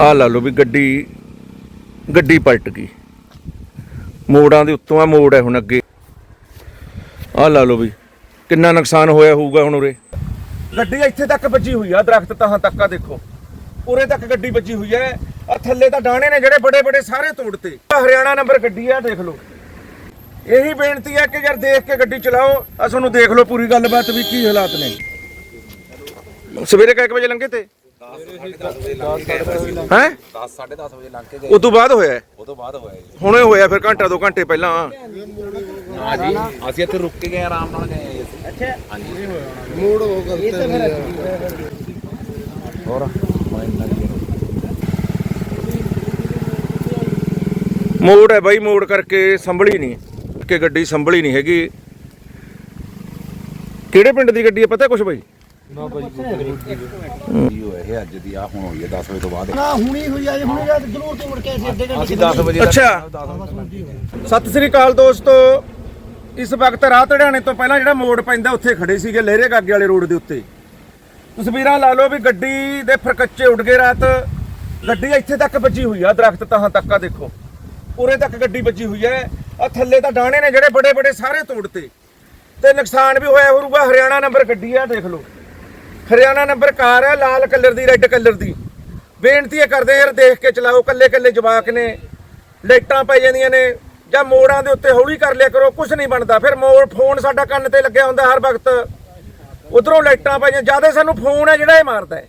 ਆ ਲਾ ਲਓ ਵੀ ਗੱਡੀ ਗੱਡੀ ਪਲਟ ਗਈ। ਮੋੜਾਂ ਦੇ ਉੱਤੋਂ ਆ ਮੋੜ ਹੈ ਹੁਣ ਅੱਗੇ। ਆ ਲਾ ਲਓ ਵੀ ਕਿੰਨਾ ਨੁਕਸਾਨ ਹੋਇਆ ਹੋਊਗਾ ਹੁਣ ਉਰੇ। ਗੱਡੀ ਇੱਥੇ ਤੱਕ ਵੱਜੀ ਹੋਈ ਆ ਦਰਖਤ ਤਾਹਾਂ ਤੱਕ ਆ ਦੇਖੋ। ਉਰੇ ਤੱਕ ਗੱਡੀ ਵੱਜੀ ਹੋਈ ਹੈ ਆ ਥੱਲੇ ਤਾਂ ਡਾਣੇ ਨੇ ਜਿਹੜੇ ਬੜੇ ਬੜੇ ਸਾਰੇ ਤੋੜਤੇ। ਹਰਿਆਣਾ ਨੰਬਰ ਗੱਡੀ ਆ ਦੇਖ ਲਓ। ਇਹੀ ਬੇਨਤੀ ਹੈ ਕਿ ਯਾਰ ਦੇਖ ਕੇ ਗੱਡੀ ਚਲਾਓ। ਆ ਤੁਹਾਨੂੰ ਦੇਖ ਲਓ ਪੂਰੀ ਗੱਲਬਾਤ ਵੀ ਕੀ ਹਾਲਾਤ ਨੇ। ਸਵੇਰੇ ਕਿੰਨੇ ਵਜੇ ਲੰਘੇ ਤੇ? ਹੈ? 10 10:30 ਵਜੇ ਲੰਘ ਕੇ ਗਏ ਉਸ ਤੋਂ ਬਾਅਦ ਹੋਇਆ? ਹੈ। ਉਹ ਤੋਂ ਬਾਅਦ ਹੋਇਆ ਜੀ ਹੁਣੇ ਹੋਇਆ ਫਿਰ ਘੰਟਾ ਦੋ ਘੰਟੇ ਪਹਿਲਾਂ। ਹਾਂ ਜੀ ਅਸੀਂ ਇੱਥੇ ਰੁਕ ਕੇ ਗਏ ਆਰਾਮ ਨਾਲ ਗਏ ਅਸੀਂ ਅੱਛਾ। ਹਾਂਜੀ। ਹੋਰ? ਮੋੜ ਹੈ ਬਾਈ ਮੋੜ ਕਰਕੇ ਸੰਭਲੀ ਨਹੀਂ। ਕਿ ਗੱਡੀ ਸੰਭਲੀ ਨਹੀਂ ਹੈਗੀ। ਕਿਹੜੇ ਪਿੰਡ ਦੀ ਗੱਡੀ ਹੈ? ਪਤਾ ਕੁਛ ਬਾਈ? ਜੀ ਹੋਇਆ? ਇਹ ਅੱਜ ਦੀ ਆ ਹੁਣ ਹੋਈ ਹੈ 10 ਵਜੇ ਤੋਂ ਬਾਅਦ। ਨਾ ਹੁਣੀ ਹੋਈ ਆ ਜੀ ਹੁਣੀ ਜਦ ਜ਼ਰੂਰ ਤੋਂ ਮੁੜ ਕੇ ਅਸੀਂ ਅੱਧੇ ਘੰਟੇ ਅਸੀਂ 10 ਵਜੇ ਅੱਛਾ। ਸਤਿ ਸ੍ਰੀ ਅਕਾਲ ਦੋਸਤੋ। ਇਸ ਵਕਤ ਰਾਤ ਹੜਿਆਣੇ ਤੋਂ ਪਹਿਲਾਂ ਜਿਹੜਾ ਮੋੜ ਪੈਂਦਾ ਉੱਥੇ ਖੜੇ ਸੀਗੇ ਲਹਿਰੇ ਕਾਗੇ ਵਾਲੇ ਰੋਡ ਦੇ ਉੱਤੇ। ਤਸਵੀਰਾਂ ਲਾ ਲਓ ਵੀ ਗੱਡੀ ਦੇ ਫਰਕੱਚੇ ਉੱਡ ਗਏ ਰਾਤ। ਗੱਡੀ ਇੱਥੇ ਤੱਕ ਵੱਜੀ ਹੋਈ ਆ ਦਰਖਤ ਤਾਹਾਂ ਤੱਕ ਆ ਦੇਖੋ। ਉਰੇ ਤੱਕ ਗੱਡੀ ਵੱਜੀ ਹੋਈ ਹੈ ਆ ਥੱਲੇ ਤਾਂ ਡਾਣੇ ਨੇ ਜਿਹੜੇ ਬੜੇ ਬੜੇ ਸਾਰੇ ਤੋੜਤੇ ਤੇ ਨੁਕਸਾਨ ਵੀ ਹੋਇਆ ਹੋਊਗਾ ਹਰਿਆਣਾ ਨੰਬਰ ਗੱਡੀ ਆ ਦੇਖ ਲਓ। ਹਰਿਆਣਾ ਨੰਬਰ ਕਾਰ ਹੈ, ਲਾਲ ਕਲਰ ਦੀ, ਰੈੱਡ ਕਲਰ ਦੀ। ਬੇਨਤੀ ਇਹ ਕਰਦੇ ਯਾਰ, ਦੇਖ ਕੇ ਚਲਾਓ, ਕੱਲੇ ਕੱਲੇ ਜਵਾਕ ਨੇ। ਲਾਈਟਾਂ ਪੈ ਜਾਂਦੀਆਂ ਨੇ, ਜਾਂ ਮੋੜਾਂ ਦੇ ਉੱਤੇ ਹੌਲੀ ਕਰ ਲਿਆ ਕਰੋ ਕੁਝ ਨਹੀਂ ਬਣਦਾ। ਫਿਰ ਮੋੜ, ਫੋਨ ਸਾਡਾ ਕੰਨ ਤੇ ਲੱਗਿਆ ਹੁੰਦਾ ਹਰ ਵਕਤ। ਉਧਰੋਂ ਲਾਈਟਾਂ ਪਈਆਂ ਜ਼ਿਆਦਾ ਸਾਨੂੰ ਫੋਨ ਹੈ ਜਿਹੜਾ ਇਹ ਮਾਰਦਾ ਹੈ।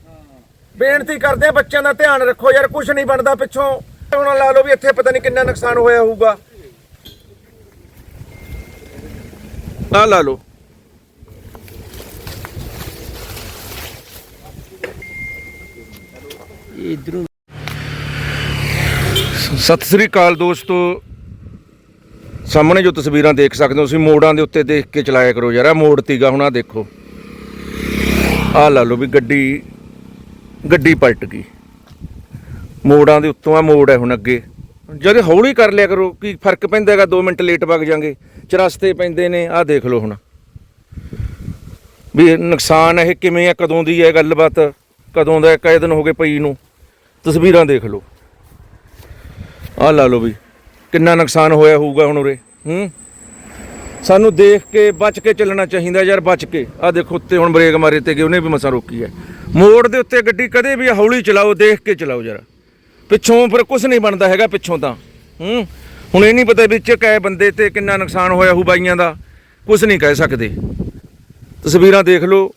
ਬੇਨਤੀ ਕਰਦੇ ਆ ਬੱਚਿਆਂ ਦਾ ਧਿਆਨ ਰੱਖੋ ਯਾਰ ਕੁਝ ਨਹੀਂ ਬਣਦਾ ਪਿੱਛੋਂ। ਹੁਣ ਲਾ ਲਓ ਵੀ ਇੱਥੇ ਪਤਾ ਨਹੀਂ ਕਿੰਨਾ ਨੁਕਸਾਨ ਹੋਇਆ ਹੋਊਗਾ। ਆ ਲਾ ਲਓ। ਇਧਰੋਂ ਸਤਿ ਸ੍ਰੀ ਅਕਾਲ ਦੋਸਤੋ। ਸਾਹਮਣੇ ਜੋ ਤਸਵੀਰਾਂ ਦੇਖ ਸਕਦੇ ਹੋ ਤੁਸੀਂ ਮੋੜਾਂ ਦੇ ਉੱਤੇ ਦੇਖ ਕੇ ਚਲਾਇਆ ਕਰੋ ਯਾਰ ਆਹ ਮੋੜ ਤੀਗਾ ਹੁਣ ਆ ਦੇਖੋ। ਆਹ ਲਾ ਲਓ ਵੀ ਗੱਡੀ ਗੱਡੀ ਪਲਟ ਗਈ। ਮੋੜਾਂ ਦੇ ਉੱਤੋਂ ਆ ਮੋੜ ਹੈ ਹੁਣ ਅੱਗੇ। ਜਦ ਹੌਲੀ ਕਰ ਲਿਆ ਕਰੋ ਕੀ ਫ਼ਰਕ ਪੈਂਦਾ ਹੈਗਾ? 2 ਮਿੰਟ ਲੇਟ ਵਗ ਜਾਾਂਗੇ। ਚਰਸਤੇ ਪੈਂਦੇ ਨੇ ਆਹ ਦੇਖ ਲਓ ਹੁਣ। ਵੀ ਨੁਕਸਾਨ ਇਹ ਕਿਵੇਂ ਆ ਕਦੋਂ ਦੀ ਹੈ ਗੱਲਬਾਤ? ਕਦੋਂ ਦਾ ਹੈ, ਕਈ ਦਿਨ ਹੋ ਗਏ ਪਈ ਨੂੰ? ਤਸਵੀਰਾਂ ਦੇਖ ਲਓ। ਆਹ ਲਾ ਲਓ ਵੀ, ਕਿੰਨਾ ਨੁਕਸਾਨ ਹੋਇਆ ਹੋਊਗਾ ਹੁਣ ਉਰੇ, ਹੂੰ? ਸਾਨੂੰ ਦੇਖ ਕੇ ਬਚ ਕੇ ਚੱਲਣਾ ਚਾਹੀਦਾ ਯਾਰ, ਬਚ ਕੇ। ਆਹ ਦੇਖੋ, ਉੱਤੇ ਹੁਣ ਬ੍ਰੇਕ ਮਾਰੇ ਤੇ ਗਏ, ਉਹਨੇ ਵੀ ਮਸਾ ਰੋਕੀ ਹੈ। ਮੋੜ ਦੇ ਉੱਤੇ ਗੱਡੀ ਕਦੇ ਵੀ ਹੌਲੀ ਚਲਾਓ, ਦੇਖ ਕੇ ਚਲਾਓ ਯਾਰ ਪਿੱਛੋਂ ਫਿਰ ਕੁਝ ਨਹੀਂ ਬਣਦਾ ਹੈਗਾ ਪਿੱਛੋਂ ਤਾਂ, ਹੂੰ? ਹੁਣ ਇਹ ਨਹੀਂ ਪਤਾ ਵਿੱਚ ਕੈ ਬੰਦੇ ਤੇ ਕਿੰਨਾ ਨੁਕਸਾਨ ਹੋਇਆ ਹੋਊ ਬਾਈਆਂ ਦਾ ਕੁਝ ਨਹੀਂ ਕਹਿ ਸਕਦੇ। ਤਸਵੀਰਾਂ ਦੇਖ ਲਓ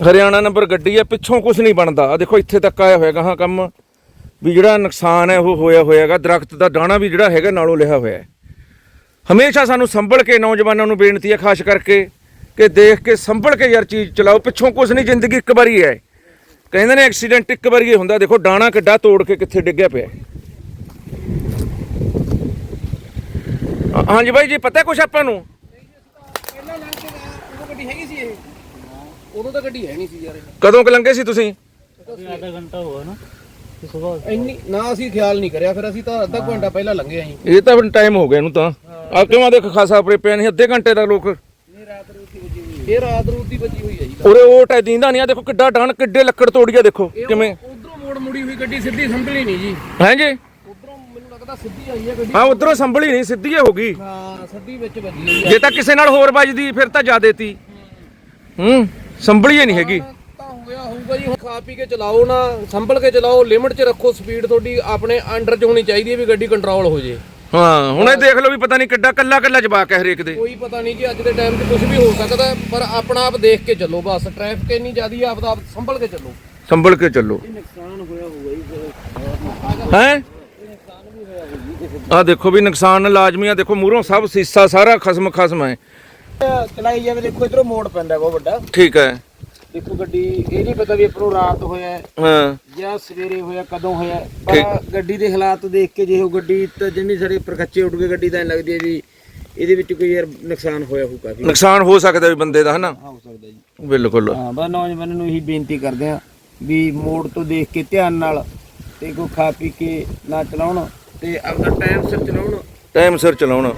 ਹਰਿਆਣਾ ਨੰਬਰ ਗੱਡੀ ਹੈ, ਪਿੱਛੋਂ ਕੁਝ ਨਹੀਂ ਬਣਦਾ। ਆ ਦੇਖੋ, ਇੱਥੇ ਤੱਕ ਆਇਆ ਹੋਏਗਾ ਹਾਂ ਕੰਮ। ਵੀ ਜਿਹੜਾ ਨੁਕਸਾਨ ਹੈ, ਉਹ ਹੋਇਆ ਹੋਇਆਗਾ ਦਰਖਤ ਦਾ ਡਾਣਾ ਵੀ ਜਿਹੜਾ ਹੈਗਾ, ਨਾਲੋਂ ਲਿਆ ਹੋਇਆ ਹੈ। ਹਮੇਸ਼ਾ ਸਾਨੂੰ ਸੰਭਲ ਕੇ ਨੌਜਵਾਨਾਂ ਨੂੰ ਬੇਨਤੀ ਹੈ, ਖਾਸ ਕਰਕੇ ਕਿ ਦੇਖ ਕੇ ਸੰਭਲ ਕੇ ਯਾਰ ਚੀਜ਼ ਚਲਾਓ। ਪਿੱਛੋਂ ਕੁਝ ਨਹੀਂ, ਜ਼ਿੰਦਗੀ ਇੱਕ ਵਾਰੀ ਹੈ। ਕਹਿੰਦੇ ਨੇ ਐਕਸੀਡੈਂਟ ਇੱਕ ਵਾਰੀ ਹੀ ਹੁੰਦਾ। ਦੇਖੋ ਡਾਣਾ ਕਿੱਡਾ ਤੋੜ ਕੇ ਕਿੱਥੇ ਡਿੱਗਿਆ ਪਿਆ ਹਾਂਜੀ ਬਾਈ ਜੀ, ਪਤਾ ਕੁਛ ਆਪਾਂ ਨੂੰ ਪਹਿਲਾਂ ਲੰਘ ਕੇ ਗਿਆ ਉਹ ਗੱਡੀ ਹੈਗੀ ਸੀ ਇਹ ਉਦੋਂ ਤਾਂ ਗੱਡੀ ਹੈ ਨਹੀਂ ਸੀ ਯਾਰ ਕਦੋਂ ਕ ਲੰਘੇ ਸੀ ਤੁਸੀਂ? ਆਧਾ ਘੰਟਾ ਹੋਇਆ ਨਾ। ਸਵੇਰ ਇੰਨੀ ਨਾ ਅਸੀਂ ਖਿਆਲ ਨਹੀਂ ਕਰਿਆ ਫਿਰ ਅਸੀਂ ਤਾਂ ਅੱਧਾ ਘੰਟਾ ਪਹਿਲਾਂ ਲੰਘੇ ਆਂ ਇਹ ਤਾਂ ਹੁਣ ਟਾਈਮ ਹੋ ਗਿਆ ਇਹਨੂੰ ਤਾਂ। ਆ ਕਿਉਂ ਦੇਖ ਖਾਸਾ ਆਪਣੇ ਪਿਆ ਨਹੀਂ ਅੱਧੇ ਘੰਟੇ ਦਾ ਲੋਕ। ਇਹ ਰਾਤ ਰੂਤ ਦੀ ਵੱਜੀ ਹੋਈ ਇਹ ਰਾਤ ਰੂਤ ਦੀ ਵੱਜੀ ਹੋਈ ਹੈ ਜੀ ਉਰੇ ਉਹ ਟੈ ਦੀਂਦਾ ਨਹੀਂ ਆ ਦੇਖੋ ਕਿੱਡਾ ਡਾਣ ਕਿੱਡੇ ਲੱਕੜ ਤੋੜੀਆ ਦੇਖੋ ਕਿਵੇਂ। ਉਧਰੋਂ ਮੋੜ ਮੁੜੀ ਹੋਈ ਗੱਡੀ ਸਿੱਧੀ ਸੰਭਲੀ ਨਹੀਂ ਜੀ। ਹੈ ਜੀ ਉਧਰੋਂ ਮੈਨੂੰ ਲੱਗਦਾ ਸਿੱਧੀ ਆਈ ਹੈ ਗੱਡੀ। ਹਾਂ ਉਧਰੋਂ ਸੰਭਲੀ ਨਹੀਂ ਸਿੱਧੀ ਹੀ ਹੋ ਗਈ। ਹਾਂ ਸਿੱਧੀ ਵਿੱਚ ਵੱਜੀ ਹੋਈ ਹੈ। ਜੇ ਤਾਂ ਕਿਸੇ ਨਾਲ ਹੋਰ ਵੱਜਦੀ ਫਿਰ ਤਾਂ ਜ਼ਿਆਦੇ ਤੀ। ਹੂੰ। ਸੰਭਲੀ ਨਹੀਂ ਹੈਗੀ। ਤਾਂ ਹੋਇਆ ਹੋਊਗਾ ਜੀ ਹੁਣ ਖਾ ਪੀ ਕੇ ਚਲਾਓ ਨਾ ਸੰਭਲ ਕੇ ਚਲਾਓ ਲਿਮਟ 'ਚ ਰੱਖੋ ਸਪੀਡ ਤੁਹਾਡੀ ਆਪਣੇ ਅੰਡਰ 'ਚ ਹੋਣੀ ਚਾਹੀਦੀ ਹੈ ਵੀ ਗੱਡੀ ਕੰਟਰੋਲ ਹੋ ਜੇ। ਹਾਂ ਹੁਣ ਇਹ ਦੇਖ ਲਓ ਵੀ ਪਤਾ ਨਹੀਂ ਕਿੱਡਾ ਕੱਲਾ ਕੱਲਾ ਜਵਾਕ ਹੈ ਹਰੇਕ ਦੇ। ਕੋਈ ਪਤਾ ਨਹੀਂ ਜੀ ਅੱਜ ਦੇ ਟਾਈਮ 'ਚ ਕੁਝ ਵੀ ਹੋ ਸਕਦਾ ਹੈ, ਪਰ ਆਪਣਾ ਆਪ ਦੇਖ ਕੇ ਚੱਲੋ ਬਸ ਟ੍ਰੈਫਿਕ ਇੰਨੀ ਜ਼ਿਆਦੀ ਹੈ ਆਪਦਾ ਆਪ ਸੰਭਲ ਕੇ ਚੱਲੋ। ਸੰਭਲ ਕੇ ਚੱਲੋ। ਨੁਕਸਾਨ ਹੋਇਆ ਹੋਊਗਾ ਜੀ ਹੈ? ਆ ਦੇਖੋ ਵੀ ਨੁਕਸਾਨ ਲਾਜ਼ਮੀ ਆ ਦੇਖੋ ਮੂਹਰੋਂ ਸਭ ਸੀਸਾ ਸਾਰਾ ਖਸਮ ਖਸਮ ਹੈ। ਚਲਾਈ ਜਾਵੇ ਦੇਖੋ ਇਧਰੋਂ ਮੋੜ ਪੈਂਦਾ ਬਹੁਤ ਵੱਡਾ। ਠੀਕ ਹੈ। ਦੇਖੋ ਗੱਡੀ ਇਹ ਨਹੀਂ ਪਤਾ ਵੀ ਆਪਣੋਂ ਰਾਤ ਹੋਇਆ ਹੈ ਜਾਂ ਸਵੇਰੇ ਹੋਇਆ ਕਦੋਂ ਹੋਇਆ। ਪਰ ਗੱਡੀ ਦੇ ਹਾਲਾਤ ਦੇਖ ਕੇ ਜੇ ਉਹ ਗੱਡੀ ਤਾਂ ਜਿੰਨੀ ਸਾਡੇ ਪ੍ਰਖੱਚੇ ਉੱਡ ਕੇ ਗੱਡੀ ਤਾਂ ਲੱਗਦੀ ਹੈ ਵੀ ਇਹਦੇ ਵਿੱਚ ਕੋਈ ਯਾਰ ਨੁਕਸਾਨ ਹੋਇਆ ਹੋਊ ਕਾਫੀ। ਨੁਕਸਾਨ ਹੋ ਸਕਦਾ ਵੀ ਬੰਦੇ ਦਾ ਹਨਾ? ਹੋ ਸਕਦਾ ਜੀ। ਬਿਲਕੁਲ। ਹਾਂ ਬਸ ਨੌਜਵਾਨਾਂ ਨੂੰ ਇਹੀ ਬੇਨਤੀ ਕਰਦੇ ਆ ਵੀ ਮੋੜ ਤੋਂ ਦੇਖ ਕੇ ਧਿਆਨ ਨਾਲ ਤੇ ਕੋਈ ਖਾ ਪੀ ਕੇ ਨਾ ਚਲਾਉਣ ਤੇ ਆਪਦਾ ਟਾਈਮ ਸਿਰ ਚਲਾਉਣ। ਟਾਈਮ ਸਿਰ ਚਲਾਉਣਾ।